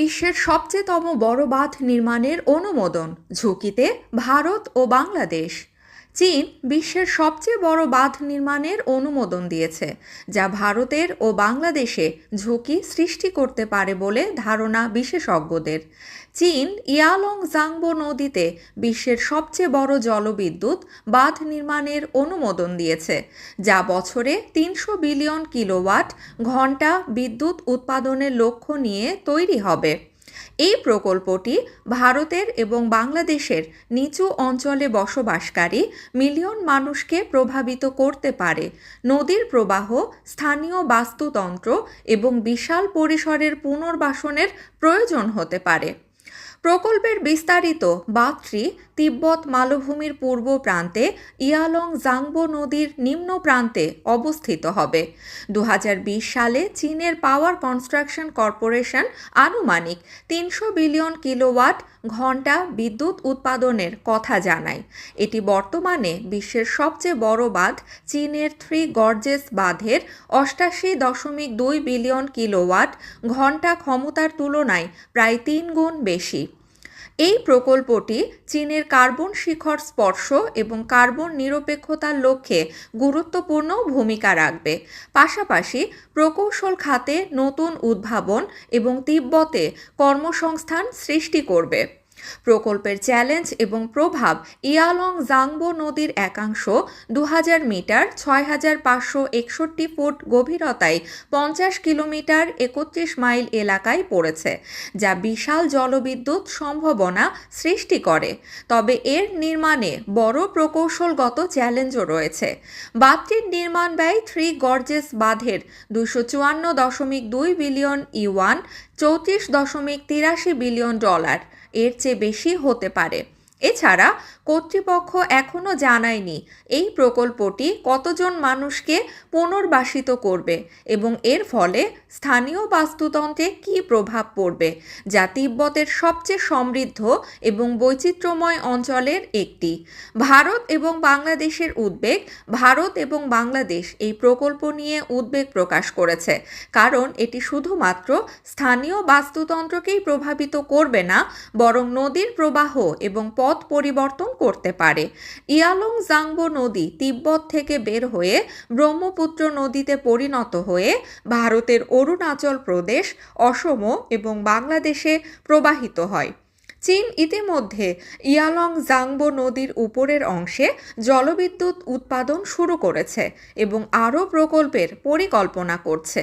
বিশ্বের সবচেয়েতম বড় বাঁধ নির্মাণের অনুমোদন ঝুঁকিতে ভারত ও বাংলাদেশ। চীন বিশ্বের সবচেয়ে বড় বাঁধ নির্মাণের অনুমোদন দিয়েছে, যা ভারতের ও বাংলাদেশে ঝুঁকি সৃষ্টি করতে পারে বলে ধারণা বিশেষজ্ঞদের। চীন ইয়ালং জাংবো নদীতে বিশ্বের সবচেয়ে বড় জলবিদ্যুৎ বাঁধ নির্মাণের অনুমোদন দিয়েছে, যা বছরে তিনশো বিলিয়ন কিলোওয়াট ঘণ্টা বিদ্যুৎ উৎপাদনের লক্ষ্য নিয়ে তৈরি হবে। এই প্রকল্পটি ভারতের এবং বাংলাদেশের নিচু অঞ্চলে বসবাসকারী মিলিয়ন মানুষকে প্রভাবিত করতে পারে। নদীর প্রবাহ, স্থানীয় বাস্তুতন্ত্র এবং বিশাল পরিসরের পুনর্বাসনের প্রয়োজন হতে পারে। প্রকল্পের বিস্তারিত বাত্রি তিব্বত মালভূমির পূর্ব প্রান্তে ইয়ালং জাংবো নদীর নিম্ন প্রান্তে অবস্থিত হবে। দু হাজার বিশ সালে চীনের পাওয়ার কনস্ট্রাকশন কর্পোরেশন আনুমানিক তিনশো বিলিয়ন কিলোওয়াট ঘণ্টা বিদ্যুৎ উৎপাদনের কথা জানায়। এটি বর্তমানে বিশ্বের সবচেয়ে বড় বাঁধ চীনের থ্রি গর্জেস বাঁধের অষ্টাশি দশমিক দুই বিলিয়ন কিলোওয়াট ঘণ্টা ক্ষমতার তুলনায় প্রায় তিন গুণ বেশি। এই প্রকল্পটি চীনের কার্বন শিখর স্পর্শ এবং কার্বন নিরপেক্ষতার লক্ষ্যে গুরুত্বপূর্ণ ভূমিকা রাখবে। পাশাপাশি প্রকৌশল খাতে নতুন উদ্ভাবন এবং তিব্বতে কর্মসংস্থান সৃষ্টি করবে। প্রকল্পের চ্যালেঞ্জ এবং প্রভাব ইয়ালং জাংবো নদীর একাংশ দু হাজার মিটার ছয় হাজার পাঁচশো একষট্টি ফুট গভীরতায় পঞ্চাশ কিলোমিটার একত্রিশ মাইল এলাকায় পড়েছে, যা বিশাল জলবিদ্যুৎ সম্ভাবনা সৃষ্টি করে। তবে এর নির্মাণে বড় প্রকৌশলগত চ্যালেঞ্জও রয়েছে। বাঁধটির নির্মাণ ব্যয় থ্রি গর্জেস বাঁধের দুশো চুয়ান্ন দশমিক দুই বিলিয়ন ইওয়ান চৌত্রিশ দশমিক তিরাশি বিলিয়ন ডলার। এর চেয়ে বেশি হতে পারে। এছাড়া কর্তৃপক্ষ এখনও জানায়নি এই প্রকল্পটি কতজন মানুষকে পুনর্বাসিত করবে এবং এর ফলে স্থানীয় বাস্তুতন্ত্রে কী প্রভাব পড়বে, যা তিব্বতের সবচেয়ে সমৃদ্ধ এবং বৈচিত্র্যময় অঞ্চলের একটি। ভারত এবং বাংলাদেশের উদ্বেগ, ভারত এবং বাংলাদেশ এই প্রকল্প নিয়ে উদ্বেগ প্রকাশ করেছে, কারণ এটি শুধুমাত্র স্থানীয় বাস্তুতন্ত্রকেই প্রভাবিত করবে না, বরং নদীর প্রবাহ এবং পথ পরিবর্তন করতে পারে। ইয়ালং জাংবো নদী তিব্বত থেকে বের হয়ে ব্রহ্মপুত্র নদীতে পরিণত হয়ে ভারতের অরুণাচল প্রদেশ, অসম এবং বাংলাদেশে প্রবাহিত হয়। চীন ইতিমধ্যে ইয়ালং জাংবো নদীর উপরের অংশে জলবিদ্যুৎ উৎপাদন শুরু করেছে এবং আরও প্রকল্পের পরিকল্পনা করছে।